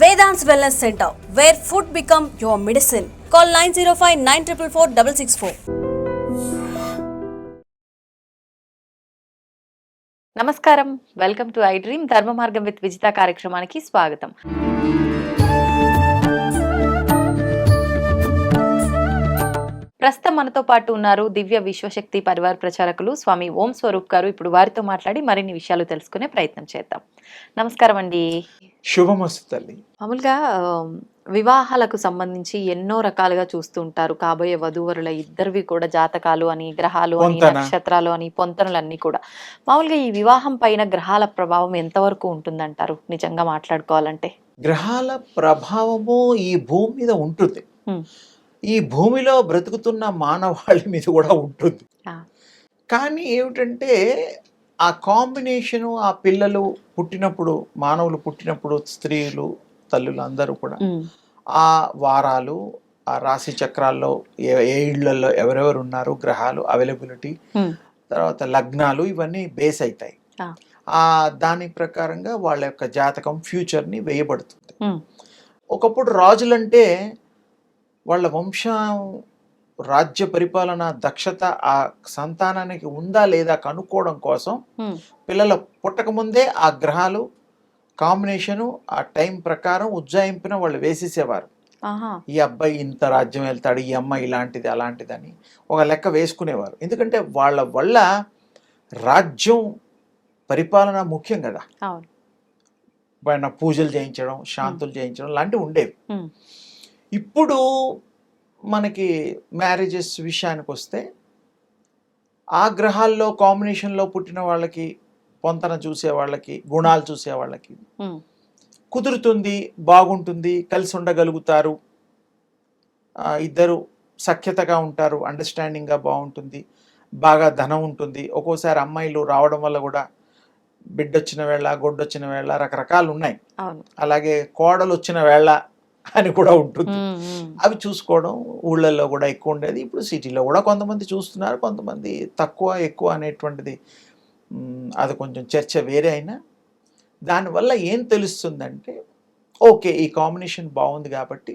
Vedant wellness centre where food become your medicine call nine zero five nine triple four double six four నమస్కారం. Welcome to I dream Dharma Margam with Vijitha కార్యక్రమానికి స్వాగతం. ప్రస్తుతం మనతో పాటు ఉన్నారు దివ్య విశ్వశక్తి పరివార ప్రచారకులు స్వామి ఓం స్వరూప్ గారు. ఇప్పుడు వారితో మాట్లాడి మరిన్ని విషయాలు తెలుసుకునే ప్రయత్నం చేద్దాం. నమస్కారం అండి. శుభమస్తు తల్లి. మామూలుగా వివాహాలకు సంబంధించి ఎన్నో రకాలుగా చూస్తూ ఉంటారు. కాబోయే వధూవరుల ఇద్దరివి కూడా జాతకాలు అని గ్రహాలు అని. నక్షత్రాలు అని పొంతనలు అన్ని కూడా. మామూలుగా ఈ వివాహం పైన గ్రహాల ప్రభావం ఎంతవరకు ఉంటుందంటారు? నిజంగా మాట్లాడుకోవాలంటే. గ్రహాల ప్రభావము ఈ భూమి మీద ఉంటుంది. ఈ భూమిలో బ్రతుకుతున్న మానవాళి మీద కూడా ఉంటుంది. కానీ ఏమిటంటే ఆ కాంబినేషను ఆ పిల్లలు పుట్టినప్పుడు మానవులు పుట్టినప్పుడు స్త్రీలు తల్లులు అందరూ కూడా ఆ వారాలు ఆ రాశి చక్రాల్లో ఏ ఏ ఇళ్ళలో ఎవరెవరు ఉన్నారు గ్రహాలు అవైలబిలిటీ తర్వాత లగ్నాలు ఇవన్నీ బేస్ అవుతాయి ఆ. దాని ప్రకారంగా వాళ్ళ యొక్క జాతకం ఫ్యూచర్ని వేయబడుతుంది. ఒకప్పుడు రాజులంటే వాళ్ళ వంశం రాజ్య పరిపాలన దక్షత ఆ సంతానానికి ఉందా లేదా కనుక్కోవడం కోసం పిల్లల పుట్టకముందే ఆ గ్రహాలు కాంబినేషను ఆ టైం ప్రకారం ఉజ్జాయింపున వాళ్ళు వేసేసేవారు. ఈ అబ్బాయి ఇంత రాజ్యం వెళ్తాడు ఈ అమ్మాయి ఇలాంటిది అలాంటిదని ఒక లెక్క వేసుకునేవారు. ఎందుకంటే వాళ్ళ వల్ల రాజ్యం పరిపాలన ముఖ్యం కదా. పైన పూజలు చేయించడం శాంతులు చేయించడం లాంటివి ఉండేవి. ఇప్పుడు మనకి మ్యారేజెస్ విషయానికి వస్తే ఆ గ్రహాల్లో కాంబినేషన్లో పుట్టిన వాళ్ళకి పొంతన చూసే వాళ్ళకి గుణాలు చూసే వాళ్ళకి కుదురుతుంది బాగుంటుంది కలిసి ఉండగలుగుతారు. ఇద్దరు సఖ్యతగా ఉంటారు అండర్స్టాండింగ్గా బాగుంటుంది బాగా ధనం ఉంటుంది. ఒక్కోసారి అమ్మాయిలు రావడం వల్ల కూడా బిడ్డొచ్చిన వేళ గొడ్డొచ్చిన వేళ రకరకాలు ఉన్నాయి అలాగే కోడలు వచ్చిన వేళ అని కూడా ఉంటుంది. అవి చూసుకోవడం ఊళ్ళల్లో కూడా ఎక్కువ ఉండేది. ఇప్పుడు సిటీలో కూడా కొంతమంది చూస్తున్నారు కొంతమంది తక్కువ ఎక్కువ అనేటువంటిది అది కొంచెం చర్చ వేరే అయినా. దానివల్ల ఏం తెలుస్తుందంటే ఓకే ఈ కాంబినేషన్ బాగుంది కాబట్టి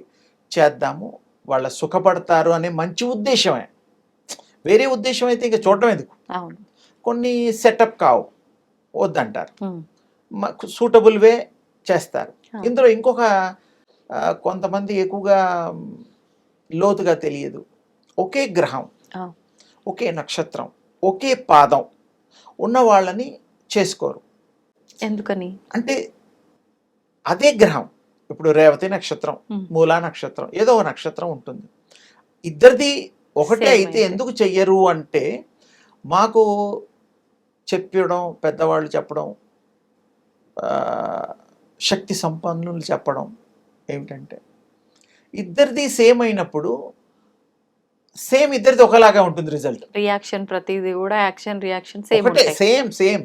చేద్దాము వాళ్ళ సుఖపడతారు అనే మంచి ఉద్దేశమే. వేరే ఉద్దేశం అయితే ఇంకా చూడడం ఎందుకు? కొన్ని సెటప్ కావు వద్దంటారు. సూటబుల్ వే చేస్తారు. ఇందులో ఇంకొక కొంతమంది ఎక్కువగా లోతుగా తెలియదు. ఒకే గ్రహం. ఒకే నక్షత్రం ఒకే పాదం ఉన్న వాళ్ళని చేసుకోరు. ఎందుకని? అంటే అదే గ్రహం. ఇప్పుడు రేవతి నక్షత్రం మూలా నక్షత్రం ఏదో ఒక నక్షత్రం ఉంటుంది. ఇద్దరిది ఒకటే అయితే. ఎందుకు చెయ్యరు అంటే మాకు చెప్పడం పెద్దవాళ్ళు చెప్పడం శక్తి సంపన్నులు చెప్పడం ఏమిటంటే ఇద్దరిది సేమ్ అయినప్పుడు సేమ్ ఇద్దరిది ఒకలాగా ఉంటుంది రిజల్ట్. రియాక్షన్ ప్రతిదీ కూడా యాక్షన్ రియాక్షన్ సేమ్ ఒకటే ఉంటాయి. Same same.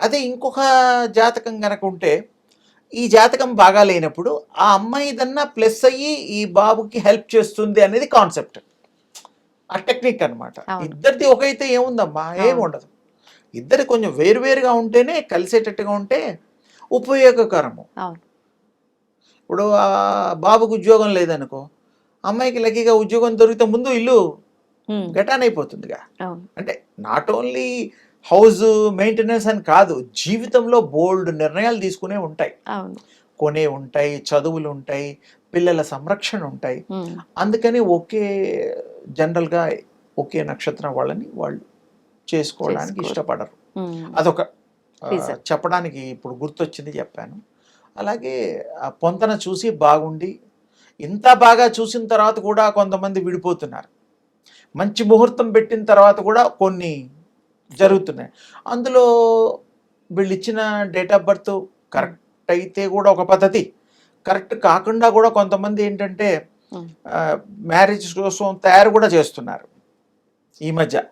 అదే ఇంకొక జాతకం గనక ఉంటే ఈ జాతకం బాగా లేనప్పుడు ఆ అమ్మాయిదన్నా ప్లస్ అయ్యి ఈ బాబుకి హెల్ప్ చేస్తుంది అనేది కాన్సెప్ట్. ఆ టెక్నిక్ అన్నమాట. అవును. ఇద్దరిది ఒకైతే ఏముందమ్మా? ఏం అవును. ఉండదు. ఇద్దరు కొంచెం వేరువేరుగా ఉంటేనే కలిసేటట్టుగా ఉంటే ఉపయోగకరము. అవును. ఇప్పుడు ఆ బాబుకు ఉద్యోగం లేదనుకో అమ్మాయికి లక్కీగా ఉద్యోగం దొరికితే ముందు ఇల్లు గటాన్ అయిపోతుందిగా. అంటే నాట్ ఓన్లీ హౌస్ మెయింటెనెన్స్ అని కాదు జీవితంలో బోల్డ్ నిర్ణయాలు తీసుకునే ఉంటాయి. కొనే ఉంటాయి చదువులు ఉంటాయి పిల్లల సంరక్షణ ఉంటాయి. అందుకని ఒకే జనరల్గా ఒకే నక్షత్రం వాళ్ళని వాళ్ళు చేసుకోవడానికి. ఇష్టపడరు. అదొక. చెప్పడానికి ఇప్పుడు గుర్తొచ్చింది చెప్పాను. అలాగే ఆ పొంతన చూసి బాగుండి ఇంత బాగా చూసిన తర్వాత కూడా కొంతమంది విడిపోతున్నారు. మంచి ముహూర్తం పెట్టిన తర్వాత కూడా కొన్ని జరుగుతున్నాయి. అందులో వీళ్ళు ఇచ్చిన డేట్ ఆఫ్ బర్త్ కరెక్ట్ అయితే కూడా ఒక పద్ధతి. కరెక్ట్ కాకుండా కూడా కొంతమంది ఏంటంటే మ్యారేజ్ కోసం తయారు కూడా చేస్తున్నారు. ఈ మధ్య.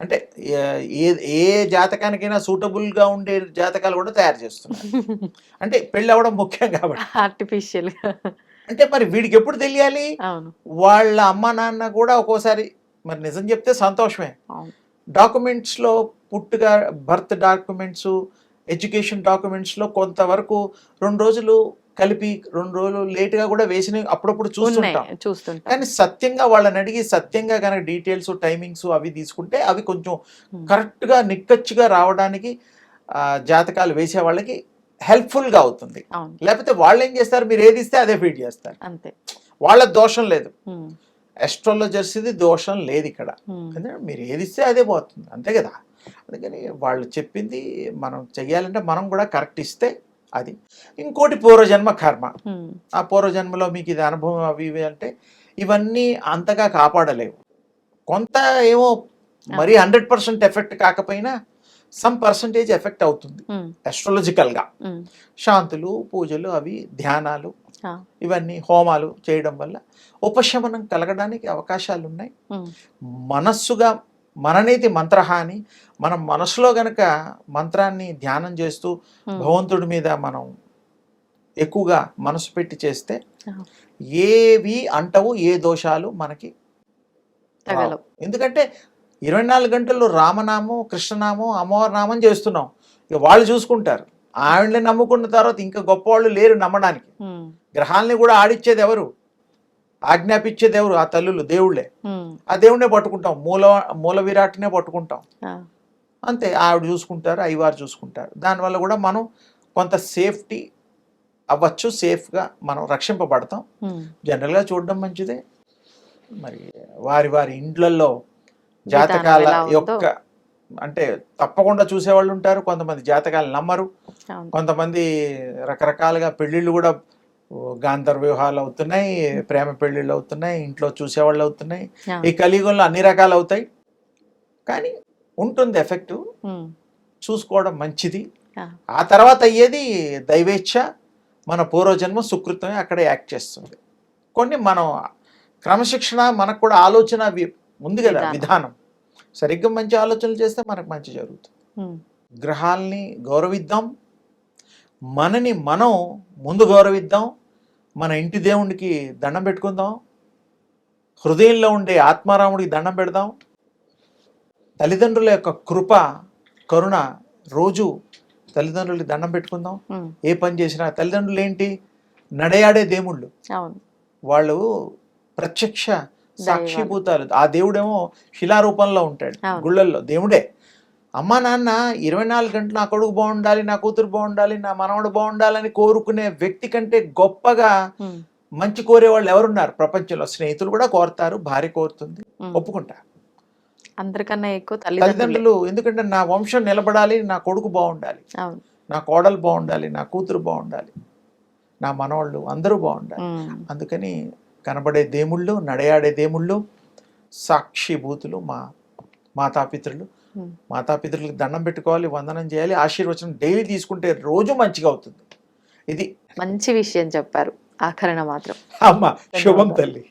అంటే ఏ- ఏ జాతకానికైనా సూటబుల్గా ఉండే జాతకాలు కూడా తయారు చేస్తున్నారు. అంటే పెళ్ళి అవ్వడం ముఖ్యం కాబట్టి. ఆర్టిఫిషియల్ అంటే మరి వీడికి ఎప్పుడు తెలియాలి? వాళ్ళ అమ్మ నాన్న కూడా ఒక్కోసారి మరి నిజం చెప్తే సంతోషమే. డాక్యుమెంట్స్లో పుట్టుగా బర్త్ డాక్యుమెంట్స్ ఎడ్యుకేషన్ డాక్యుమెంట్స్లో కొంతవరకు రెండు రోజులు కలిపి రెండు రోజులు లేట్గా కూడా వేసిన అప్పుడప్పుడు చూస్తుంటాం. చూస్తుంటాం. కానీ సత్యంగా వాళ్ళని అడిగి సత్యంగా కనుక డీటెయిల్స్ టైమింగ్స్ అవి తీసుకుంటే అవి కొంచెం Hmm. కరెక్ట్గా నిక్కచ్చిగా రావడానికి ఆ, జాతకాలు వేసే వాళ్ళకి హెల్ప్ఫుల్గా అవుతుంది. లేకపోతే వాళ్ళు ఏం చేస్తారు? మీరు ఏది ఇస్తే అదే ఫీడ్ చేస్తారు. అంతే. వాళ్ళ దోషం లేదు. ఉమ్, అస్ట్రాలజర్స్ది దోషం లేదు ఇక్కడ. ఎందుకంటే మీరు ఏది ఇస్తే అదే పోతుంది. అంతే కదా? అందుకని వాళ్ళు చెప్పింది మనం చెయ్యాలంటే మనం కూడా కరెక్ట్ ఇస్తే అది. ఇంకోటి పూర్వజన్మ కర్మ. ఆ పూర్వజన్మలో మీకు ఇది అనుభవం అవి ఇవి అంటే ఇవన్నీ అంతగా కాపాడలేవు. కొంత ఏమో మరీ హండ్రెడ్ పర్సెంట్ ఎఫెక్ట్ కాకపోయినా సమ్ పర్సంటేజ్ ఎఫెక్ట్ అవుతుంది. అస్ట్రాలజికల్గా ఉమ్, శాంతులు పూజలు అవి ధ్యానాలు ఇవన్నీ హోమాలు చేయడం వల్ల ఉపశమనం కలగడానికి అవకాశాలు ఉన్నాయి మనస్సుగా మననేతి మంత్రహ అని మనం మనసులో గనక మంత్రాన్ని ధ్యానం చేస్తూ భగవంతుడి మీద మనం ఎక్కువగా మనసు పెట్టి చేస్తే. ఏవి అంటవు ఏ దోషాలు మనకి ఎందుకంటే ఇరవై నాలుగు గంటల్లో రామనామం కృష్ణనామం అమ్మవారి నామం చేస్తున్నాం. ఇక వాళ్ళు చూసుకుంటారు. ఆవిడని నమ్ముకున్న తర్వాత ఇంకా గొప్పవాళ్ళు లేరు నమ్మడానికి. గ్రహాలని కూడా ఆడిచ్చేది ఎవరు? ఆజ్ఞాపించేది ఎవరు ఆ తల్లులు దేవుళ్ళే. ఆ దేవుడినే పట్టుకుంటాం. మూల మూల విరాట్నే పట్టుకుంటాం. అంతే. ఆవిడ చూసుకుంటారు అయ్యవారు చూసుకుంటారు. దానివల్ల కూడా మనం కొంత సేఫ్టీ అవ్వచ్చు సేఫ్గా మనం రక్షింపబడతాం. జనరల్గా చూడడం మంచిదే. మరి వారి వారి ఇండ్లలో జాతకాల. యొక్క అంటే తప్పకుండా చూసేవాళ్ళు ఉంటారు. కొంతమంది జాతకాలు నమ్మరు. కొంతమంది రకరకాలుగా పెళ్ళిళ్ళు కూడా ఓ, గాంధర్వ వివాహాలు అవుతున్నాయి ప్రేమ పెళ్ళిళ్ళు అవుతున్నాయి ఇంట్లో చూసేవాళ్ళు అవుతున్నాయి. ఈ కలియుగంలో అన్ని రకాలు అవుతాయి. కానీ ఉంటుంది ఎఫెక్ట్. చూసుకోవడం మంచిది. ఆ, తర్వాత అయ్యేది దైవేచ్ఛ మన పూర్వజన్మ సుకృతమే అక్కడ యాక్ట్ చేస్తుంది. కొన్ని మనం క్రమశిక్షణ మనకు కూడా ఆలోచన ఉంది కదా విధానం. సరిగ్గా మంచి ఆలోచనలు చేస్తే మనకు మంచి జరుగుతుంది. గ్రహాల్ని గౌరవిద్దాం. మనని మనం ముందు గౌరవిద్దాం మన ఇంటి దేవునికి దండం పెట్టుకుందాం హృదయంలో ఉండే ఆత్మారాముడికి దండం పెడదాం. తల్లిదండ్రుల యొక్క కృప కరుణ రోజు తల్లిదండ్రులకి దండం పెట్టుకుందాం. ఏ పని చేసినా తల్లిదండ్రులు ఏంటి? నడయాడే దేవుళ్ళు. వాళ్ళు ప్రత్యక్ష సాక్షిభూతాలు. ఆ దేవుడేమో శిలారూపంలో ఉంటాడు. గుళ్ళల్లో దేవుడే. అమ్మా నాన్న ఇరవై నాలుగు గంటలు నా కొడుకు బాగుండాలి నా కూతురు బాగుండాలి నా మనవడు బాగుండాలని కోరుకునే వ్యక్తి కంటే గొప్పగా మంచి కోరేవాళ్ళు ఎవరున్నారు? ప్రపంచంలో స్నేహితులు కూడా కోరుతారు భార్య కోరుతుంది. ఒప్పుకుంటా అందరికన్నా ఎక్కువ తల్లిదండ్రులు ఎందుకంటే నా వంశం నిలబడాలి నా కొడుకు బాగుండాలి నా కోడలు బాగుండాలి నా కూతురు బాగుండాలి నా మనవాళ్ళు అందరూ బాగుండాలి. అందుకని కనబడే దేముళ్ళు నడయాడే దేముళ్ళు సాక్షిభూతులు మా మాతాపితృలు. మాతాపితృలకు దండం పెట్టుకోవాలి వందనం చేయాలి ఆశీర్వచనం డైలీ తీసుకుంటే రోజు మంచిగా అవుతుంది. ఇది మంచి విషయం చెప్పారు. ఆఖరణ మాత్రం. అమ్మ శుభం తల్లి.